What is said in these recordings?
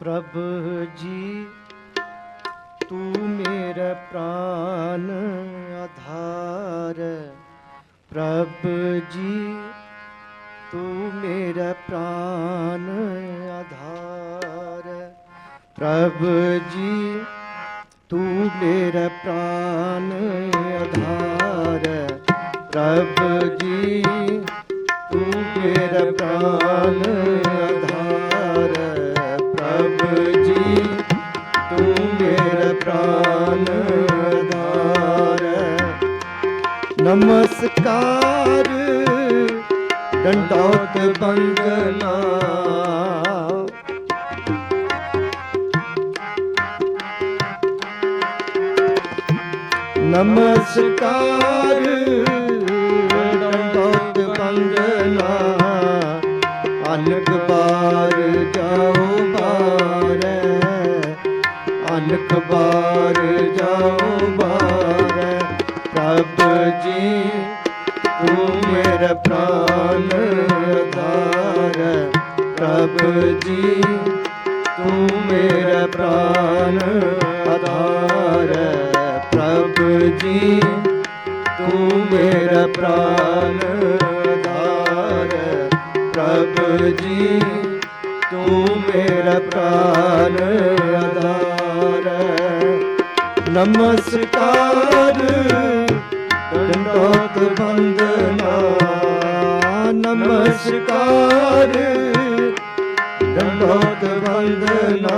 ਪ੍ਰਭ ਜੀ, ਤੂੰ ਮੇਰਾ ਪ੍ਰਾਨ ਆਧਾਰ। ਪ੍ਰਭ ਜੀ, ਤੂੰ ਮੇਰਾ ਪ੍ਰਾਨ ਆਧਾਰ। ਪ੍ਰਭ ਜੀ, ਤੂੰ ਮੇਰਾ ਪ੍ਰਾਨ ਆਧਾਰ। ਪ੍ਰਭ ਜੀ, ਤੂੰ ਮੇਰਾ ਪ੍ਰਾਨ ਆਧਾਰ। ਨਮਸਕਾਰ ਡੰਡੋਤ ਬੰਦਨਾ ਨਮਸਕਾਰ। ਅਨਕ ਬਾਰ ਜਾਓ ਬਾਰੈ। ਪ੍ਰਭ ਜੀ, ਤੂੰ ਮੇਰਾ ਪ੍ਰਾਨ ਆਧਾਰ ਪ੍ਰਭ ਜੀ, ਤੂੰ ਮੇਰਾ ਪ੍ਰਾਨ ਆਧਾਰ ਪ੍ਰਭ ਜੀ, ਤੂੰ ਮੇਰਾ ਪ੍ਰਾਨ ਆਧਾਰ ਪ੍ਰਭ ਜੀ, ਤੂੰ ਮੇਰਾ ਪ੍ਰਾਨ ਨਮਸਕਾਰ। ਦੰਡੋਤ ਬੰਦਨਾ ਨਮਸਕਾਰ। ਦੰਡੋਤ ਬੰਦਨਾ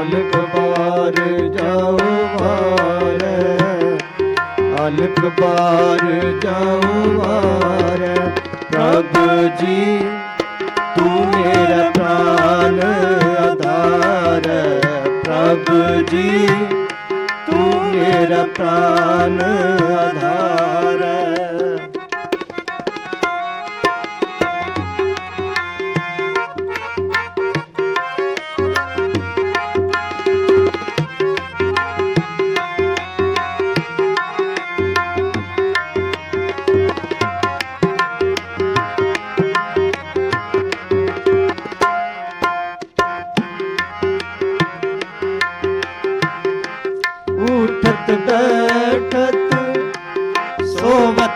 ਅਨਕ ਬਾਰ ਜਾਓ ਵਾਰੈ। ਅਨਕ ਬਾਰ ਜਾਓ ਵਾਰੈ। ਪ੍ਰਭ ਜੀ। ਜੀ ਤੂੰ ਮੇਰਾ ਪ੍ਰਾਨ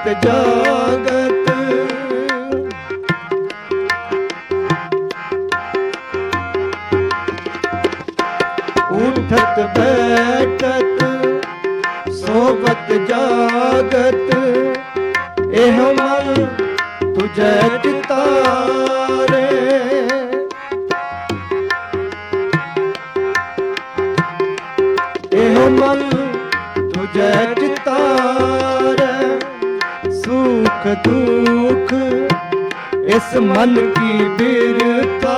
ਸੋਵਤ ਜਾਗਤ। ਉਠਤ ਬੈਠਤ ਸੋਵਤ ਜਾਗਤ। ਇਹ ਮਨ ਤੁਝੈ ਚਿਤਾਰੇ ਇਸ ਮਨ ਕੀ ਬਿਰਤਾ।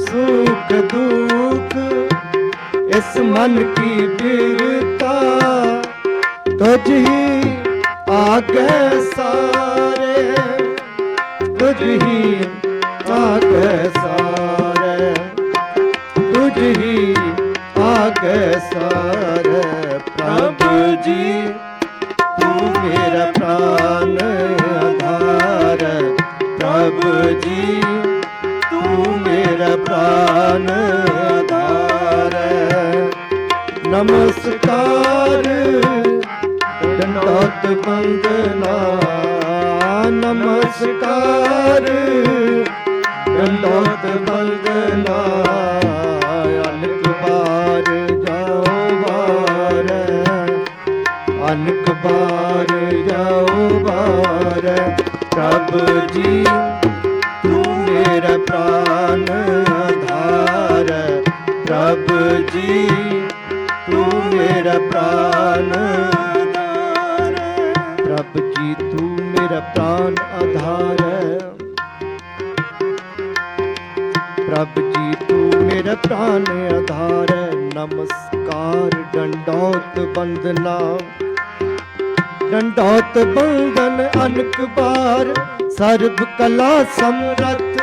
ਸੁਖ ਦੁਖ ਇਸ ਮਨ ਕੀ ਬਿਰਤਾ। ਤੁਝ ਹੀ ਆਗੇ ਸਾਰੇ, ਤੁਝ ਹੀ ਆਗੇ ਸਾਰੇ, ਤੁਝ ਹੀ ਆਗੇ ਸਾਰੇ। ਪ੍ਰਭ ਜੀ, ਤੂੰ ਮੇਰਾ ਪ੍ਰਾਨ ਆਧਾਰ। ਪ੍ਰਭ ਜੀ, ਤੂੰ ਮੇਰਾ ਪ੍ਰਾਨ ਆਧਾਰ। ਨਮਸਕਾਰ ਦੰਡੋਤ ਬੰਦਨਾ ਨਮਸਕਾਰ ਦੰਡੋਤ ਬੰਦਨਾ ਅਨਕ ਬਾਰ ਜਾਓ ਬਾਰ। ਪ੍ਰਭ ਜੀ, ਤੂੰ ਮੇਰਾ ਪ੍ਰਾਨ ਆਧਾਰ। ਪ੍ਰਭ ਜੀ, ਤੂੰ ਮੇਰਾ ਪ੍ਰਾਨ ਆਧਾਰ। ਪ੍ਰਭ ਜੀ, ਤੂੰ ਮੇਰਾ ਪ੍ਰਾਨ ਆਧਾਰ। ਪ੍ਰਭ ਜੀ, ਤੂੰ ਮੇਰਾ ਪ੍ਰਾਨ ਆਧਾਰ। ਨਮਸਕਾਰ, ਡੰਡੋਤ ਬੰਦਨਾ ਡੰਡੋਤ ਬੰਦਨ ਅਨਕ ਬਾਰ ਸਰਬ ਕਲਾ ਸਮਰਥ।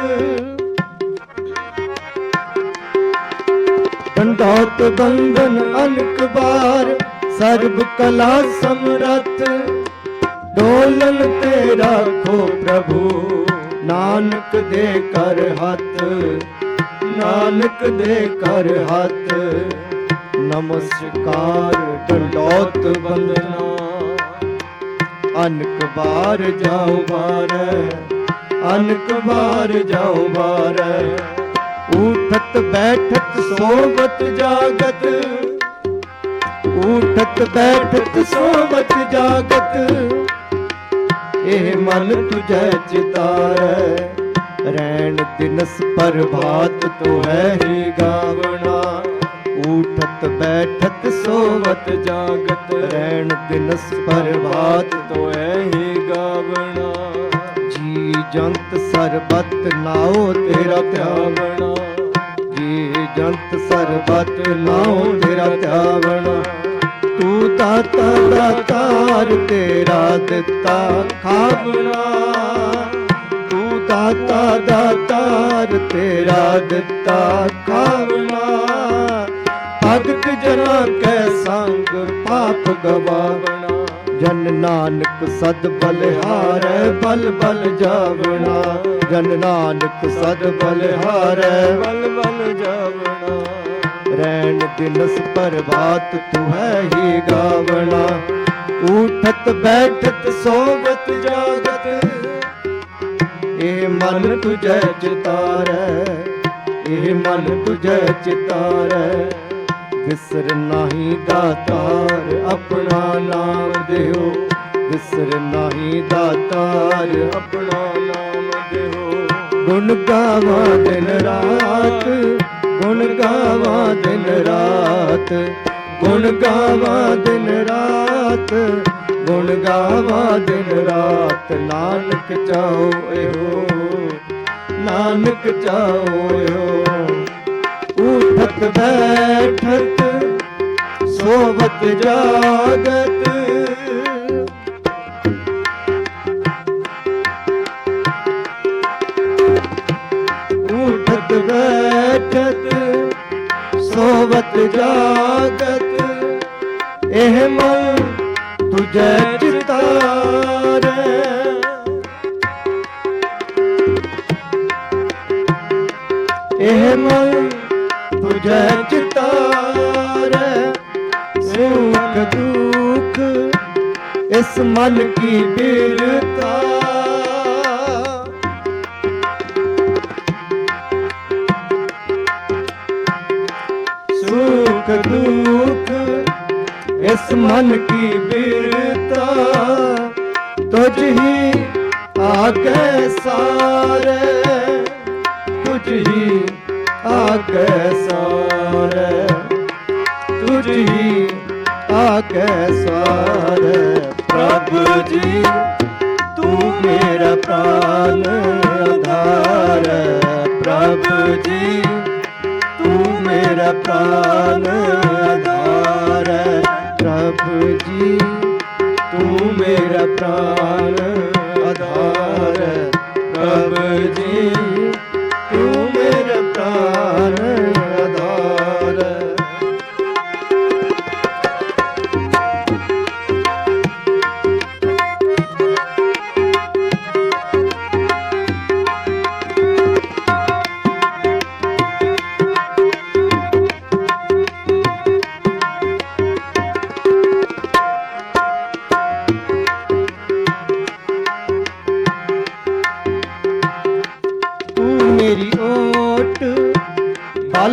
ਡੰਡੋਤ ਬੰਦਨ ਅਨਕ ਬਾਰ ਸਰਬ ਕਲਾ ਸਮਰਥ। ਡੋਲਨ ਤੇ ਰੱਖੋ ਪ੍ਰਭੂ, ਨਾਨਕ ਦੇ ਕਰ ਹੱਥ। ਨਾਨਕ ਦੇ ਕਰ ਹੱਥ। ਨਮਸਕਾਰ, ਡੰਡੋਤ ਬੰਦਨਾ। ਅਨਕ ਬਾਰ ਜਾਉ ਬਾਰੈ ਅਨਕ ਬਾਰ ਜਾਉ ਬਾਰੈ ਉਠਤ ਬੈਠਤ ਸੋਵਤ ਜਾਗਤ ਉਠਤ ਬੈਠਤ ਸੋਵਤ ਜਾਗਤ। ਇਹ ਮਨ ਤੁਝੈ ਚਿਤਾਰੈ ਰਹਿਣ ਦਿਨਸ ਪ੍ਰਭਾਤ ਤੋ ਹੈ ਹੀ ਗਾਵਣਾ। ਉਠਤ ਬੈਠਤ ਸੋਵਤ ਜਾਗਤ। ਰੈਣ ਦਿਨਸ ਪ੍ਰਭਾਤ ਤੋ ਹੀ ਗਾਵਣਾ। ਜੀ ਜੰਤ ਸਰਬਤ ਨਾਉ ਤੇਰਾ ਧਿਆਵਣਾ। ਜੀ ਜੰਤ ਸਰਬਤ ਨਾਉ ਤੇਰਾ ਧਿਆਵਣਾ। ਤੂੰ ਦਾਤਾ ਦਾਤਾਰ ਤੇਰਾ ਦਿੱਤਾ ਖਾਵਣਾ। ਤੂੰ ਦਾਤਾ ਦਾਤਾਰ ਤੇਰਾ ਦਿੱਤਾ ਖਾਵਣਾ। ਭਗਤ ਜਨਾ ਕੈ ਸੰਗ ਪਾਪ ਗਵਾਵਣਾ ਜਨ ਨਾਨਕ ਸਦ ਬਲਿਹਾਰੈ ਬਲ ਬਲ ਜਾਵਣਾ। ਜਨ ਨਾਨਕ ਸਦ ਬਲਿਹਾਰੈ ਬਲ ਬਲ ਜਾਵਣਾ। ਰੈਣ ਦਿਨਸ ਪ੍ਰਭਾਤ ਤੂੰ ਹੈ ਹੀ ਗਾਵਣਾ। ਉਠਤ ਬੈਠਤ ਸੋਵਤ ਜਾਗਤ। ਇਹ ਮਨ ਤੁਝੈ ਚਿਤਾਰੈ, ਇਹ ਮਨ ਤੁਝੈ ਚਿਤਾਰੈ। ਵਿਸਰ ਨਾਹੀ ਦਾਤਾਰ, ਆਪਣਾ ਨਾਮ ਦਿਓ। ਵਿਸਰ ਨਾਹੀ ਦਾਤਾਰ, ਆਪਣਾ ਨਾਮ ਦਿਓ। ਗੁਣ ਗਾਵਾਂ ਦਿਨ ਰਾਤ, ਗੁਣ ਗਾਵਾਂ ਦਿਨ ਰਾਤ। ਗੁਣ ਗਾਵਾਂ ਦਿਨ ਰਾਤ, ਗੁਣ ਗਾਵਾਂ ਦਿਨ ਰਾਤ। ਨਾਨਕ ਚਾਹੋ ਇਹੋ, ਨਾਨਕ ਚਾਹੋ ਇਹੋ। ਸੋਵਤ ਜਾਗਤ। ਇਹ ਮਨ ਤੁਝੈ ਚਿਤਾਰੈ। ਇਹ ਮਨ ਤੁਝੈ ਇਸ ਮਨ ਕੀ ਬਿਰਤਾ। ਸੁਖ ਦੁਖ ਇਸ ਮਨ ਕੀ ਬਿਰਤਾ। ਤੁਝ ਹੀ ਆਗੇ ਸਾਰੇ, ਤੁਝ ਹੀ ਆਗੇ ਸਾਰੇ, ਤੁਝ ਹੀ ਆਗੇ ਸਾਰੇ। ਪ੍ਰਭ ਜੀ, ਤੂੰ ਮੇਰਾ ਪ੍ਰਾਨ ਆਧਾਰ ਹੈ। ਪ੍ਰਭ ਜੀ, ਤੂੰ ਮੇਰਾ ਪ੍ਰਾਨ ਆਧਾਰ ਹੈ। ਪ੍ਰਭ ਜੀ, ਤੂੰ ਮੇਰਾ ਪ੍ਰਾਨ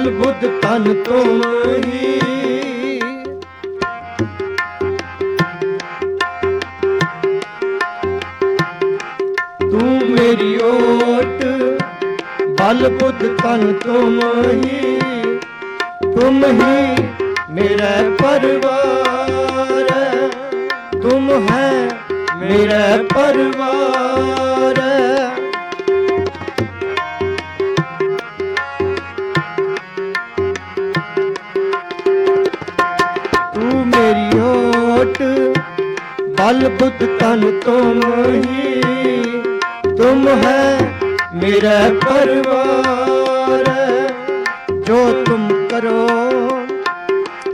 ਬਲ ਬੁੱਧ ਤਨ ਤੁਮ ਤੂੰ ਮੇਰੀ ਓਟ, ਬਲ ਬੁੱਧ ਤਨ ਤੁਮ ਹੀ ਤੁਮ ਹੀ ਮੇਰਾ ਪਰਵਾਰ ਤੁਮ ਹੈ ਮੇਰਾ ਪਰਵਾਰ। काल बुद्ध तन तुम ही तुम है मेरा परिवार जो तुम करो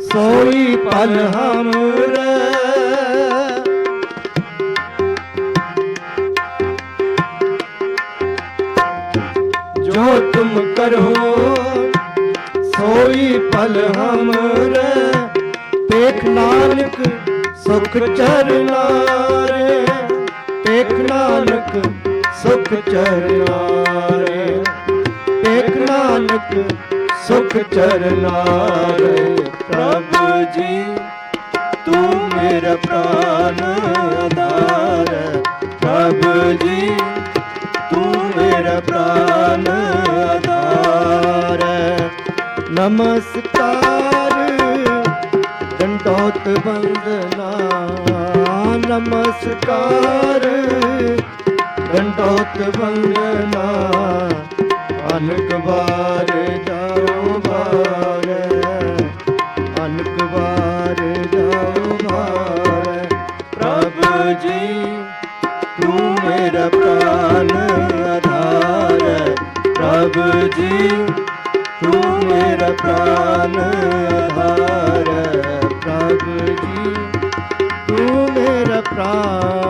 सोई पल हम जो तुम करो सोई पल हम रे ਸੁਖ ਚਰਨਾ ਰੇ ਪੇਖ ਨਾਨਕ ਸੁਖ ਚਰਨਾ ਰੇ ਪੇਖ ਨਾਨਕ ਸੁਖ ਚਰਨਾ ਰੇ ਪ੍ਰਭੂ ਜੀ, ਤੂੰ ਮੇਰਾ ਪ੍ਰਾਨ ਆਧਾਰ ਹੈ। ਪ੍ਰਭੂ ਜੀ, ਤੂੰ ਮੇਰਾ ਪ੍ਰਾਨ ਆਧਾਰ ਨਮਸਕਾਰ। ਦੰਡੋਤ ਬੰਦਨਾ। ਨਮਸਕਾਰ। ਦੰਡੋਤ ਬੰਦਨਾ। ਅਨਕ ਵਾਰ ਜਾਓ ਬਾਰ ਅਨਕ ਵਾਰ ਜਾਓ ਬਾਰ ਪ੍ਰਭ ਜੀ, ਤੂੰ ਮੇਰਾ ਪ੍ਰਾਨ ਆਧਾਰ। ਪ੍ਰਭ ਜੀ, ਤੂੰ ਮੇਰਾ ਪ੍ਰਾਨ ਆਧਾਰ। Rama.